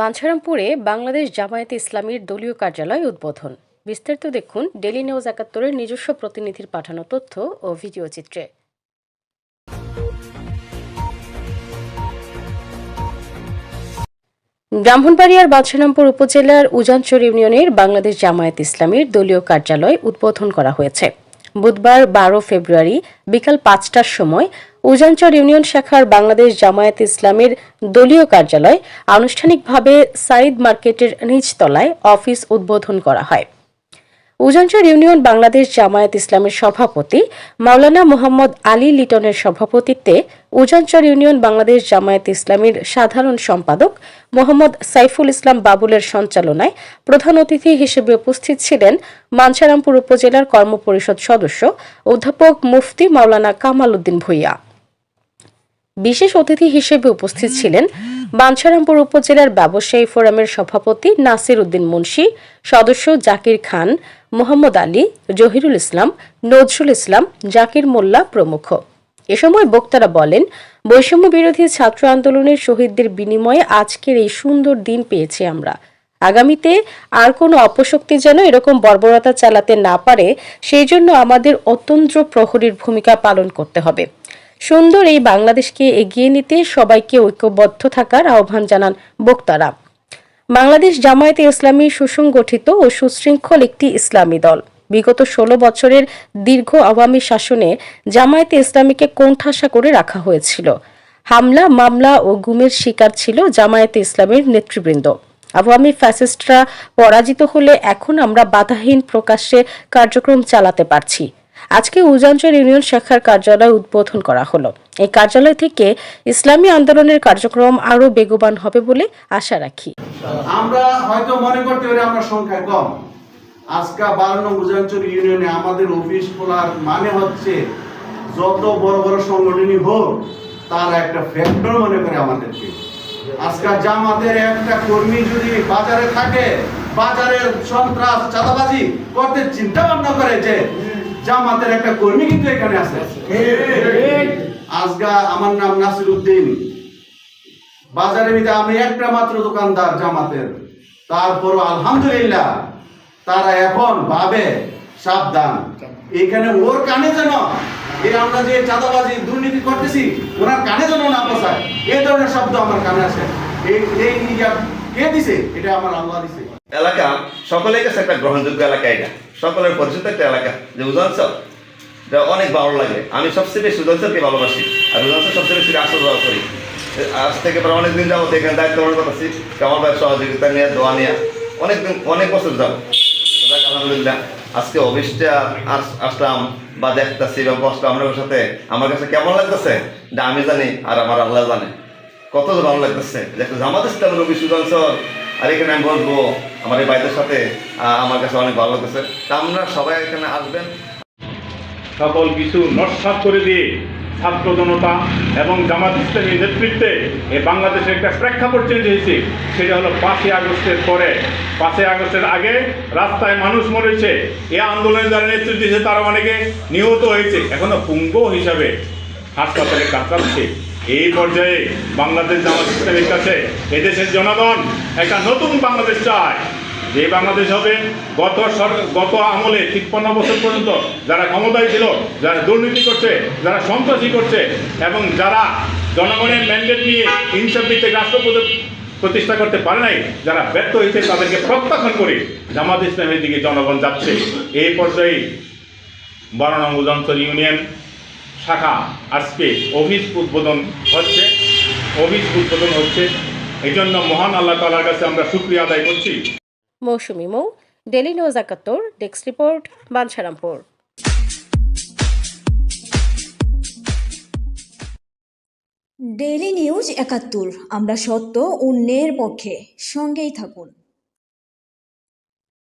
বাঞ্ছারামপুরে বাংলাদেশ জামায়াতে ইসলামীর দলীয় কার্যালয় উদ্বোধন। বিস্তারিত দেখুন ডেলি নিউজ একাত্তরের নিজস্ব প্রতিনিধির পাঠানো তথ্য ও ভিডিও চিত্রে। ব্রাহ্মণবাড়িয়ার বাদশারামপুর উপজেলার উজানচর ইউনিয়নের বাংলাদেশ জামায়াত ইসলামীর দলীয় কার্যালয় উদ্বোধন করা হয়েছে। বুধবার বারো ফেব্রুয়ারি বিকাল পাঁচটার সময় উজানচর ইউনিয়ন শাখার বাংলাদেশ জামায়াত ইসলামের দলীয় কার্যালয় আনুষ্ঠানিকভাবে সাইদ মার্কেটের নিচতলায় অফিস উদ্বোধন করা হয়। উজানচর ইউনিয়ন বাংলাদেশ জামায়াত ইসলামের সভাপতি মাওলানা মোহাম্মদ আলী লিটনের সভাপতিত্বে উজানচর ইউনিয়ন বাংলাদেশ জামায়াত ইসলামের সাধারণ সম্পাদক মোহাম্মদ সাইফুল ইসলাম বাবুলের সঞ্চালনায় প্রধান অতিথি হিসেবে উপস্থিত ছিলেন মানসারামপুর উপজেলার কর্মপরিষদ সদস্য অধ্যাপক মুফতি মাওলানা কামাল উদ্দিন ভূঁইয়া। বিশেষ অতিথি হিসেবে উপস্থিত ছিলেন বাঞ্ছারামপুর উপজেলার ব্যবসায়ী ফোরামের সভাপতি নাসির উদ্দিন মুন্সি, সদস্য জাকির খান, মোহাম্মদ আলী, জহিরুল ইসলাম, নজরুল ইসলাম, জাকির মোল্লা প্রমুখ। এ সময় বক্তারা বলেন, বৈষম্য বিরোধী ছাত্র আন্দোলনের শহীদদের বিনিময়ে আজকের এই সুন্দর দিন পেয়েছি আমরা। আগামীতে আর কোনো অপশক্তি যেন এরকম বর্বরতা চালাতে না পারে, সেই জন্য আমাদের অতন্ত্র প্রহরীর ভূমিকা পালন করতে হবে। সুন্দর এই বাংলাদেশকে এগিয়ে নিতে সবাইকে ঐক্যবদ্ধ থাকার আহ্বান জানান বক্তারা। বাংলাদেশ জামায়াতে ইসলামী সুসংগঠিত ও সুশৃঙ্খল একটি ইসলামী দল। বিগত ষোলো বছরের দীর্ঘ আওয়ামী শাসনে জামায়াতে ইসলামীকে কোণঠাসা করে রাখা হয়েছিল। হামলা, মামলা ও গুমের শিকার ছিল জামায়াতে ইসলামের নেতৃবৃন্দ। আওয়ামী ফ্যাসিস্টরা পরাজিত হলে এখন আমরা বাধাহীন প্রকাশ্যে কার্যক্রম চালাতে পারছি। আজকে উজানচর ইউনিয়ন শাখার কার্যালয় উদ্বোধন করা হলো। এই কার্যালয় থেকে ইসলামী আন্দোলনের কার্যক্রম আরও বেগবান হবে বলে আশা রাখি। আমরা হয়তো মনে করতে পারি আমরা সংখ্যায় কম। আজকে বারো নং উজানচর ইউনিয়নে আমাদের অফিস খোলার মানে হচ্ছে যত বড় বড় সংগঠনই হোক, তার একটা ফ্যাক্টর মনে করে আমাদেরকে। আজকে জামাতের একটা কর্মী যদি বাজারে থাকে বাজারে সন্ত্রাস, চাঁদাবাজি করতে চিন্তা ভাবনা করে যে জামাতের একটা কর্মী কিন্তু এখানে আছে। আজকা আমার নাম নাসির উদ্দিন বাজারের ভিতরে আমি একটা মাত্র দোকানদার জামাতের। তারপরও আলহামদুলিল্লাহ, তারা এখন ভাবে, সাবধান। এখানে ওর কানে যেন, এই আমরা যে চাঁদাবাজি, দুর্নীতি করতেছি, ওনার কানে যেন না পৌঁছায়। এই ধরনের শব্দ আমার কানে আসে। এই এই কে দিছে? এটা আমার আল্লাহ দিছে। এলাকা, সকলের কাছে একটা গ্রহণযোগ্য এলাকা এটা। সকলের পরিচিত একটা এলাকা, যে উদাহরণ এটা অনেক ভালো লাগে। আমি সবচেয়ে বেশি উদাহরণকে ভালোবাসি। আর উদাহরণ সবচেয়ে বেশি আসা যাওয়া করি। আজ থেকে প্রায় অনেকদিন যাব এখানে দায়িত্ব পালন করতেছি। কেমন ভাই সহযোগিতা নিয়ে, দোয়া নিয়ে। অনেকদিন, অনেক বছর যাব আলহামদুলিল্লাহ, আজকে অফিসটা আস- আসলাম বা দেখতেছি বা বসলাম আপনার সাথে। আমার কাছে কেমন লাগতেছে? এটা আমি জানি আর আমার আল্লাহ জানে। কত যে ভালো লাগতেছে। যে একটা জামাত ইসলামের অফিস উদাহরণ আর এখানে আমি বলব, আমার এই ভাইদের সাথে আমার কাছে অনেক ভালো লাগতেছে। তা আপনারা সবাই এখানে আসবেন। সকল কিছু নস্বাত করে দিয়ে ছাত্র জনতা এবং জামাত ইসলামী নেতৃত্বে এই বাংলাদেশের একটা প্রেক্ষাপট চেঞ্জ হয়েছে। সেটা হলো পাঁচই আগস্টের পরে। পাঁচই আগস্টের আগে রাস্তায় মানুষ মরেছে। এ আন্দোলনে যারা নেতৃত্ব দিয়েছে, তারা অনেকে নিহত হয়েছে। এখনও পুঙ্গ হিসাবে হাসপাতালে কাতরাচ্ছে এই পর্যায়ে বাংলাদেশ জামাত ইসলামের কাছে এদেশের জনগণ একটা নতুন বাংলাদেশ চায়। যে বাংলাদেশ হবে গত গত আমলে তিপ্পান্ন বছর পর্যন্ত যারা ক্ষমতায় ছিল, যারা দুর্নীতি করছে, যারা সন্ত্রাসী করছে এবং যারা জনগণের ম্যান্ডেট নিয়ে ইনসাফ ভিত্তিক রাষ্ট্রপতি প্রতিষ্ঠা করতে পারে নাই, যারা ব্যর্থ হয়েছে তাদেরকে প্রত্যাখ্যান করে জামাত ইসলামের দিকে জনগণ যাচ্ছে। এই পর্যায়ে বারো নং উদন্তর ইউনিয়ন শাখা আজকে অফিস উদ্বোধন হচ্ছে। অফিস উদ্বোধন হচ্ছে। এই জন্য মহান আল্লাহ তালার কাছে আমরা শুক্রিয়া আদায় করছি। মৌসুমি মৌ ডেলি নিউজ একাত্তর desk report Banchharampur. Daily news একাত্তর আমরা সত্য অন্যের পক্ষে সঙ্গেই থাকুন।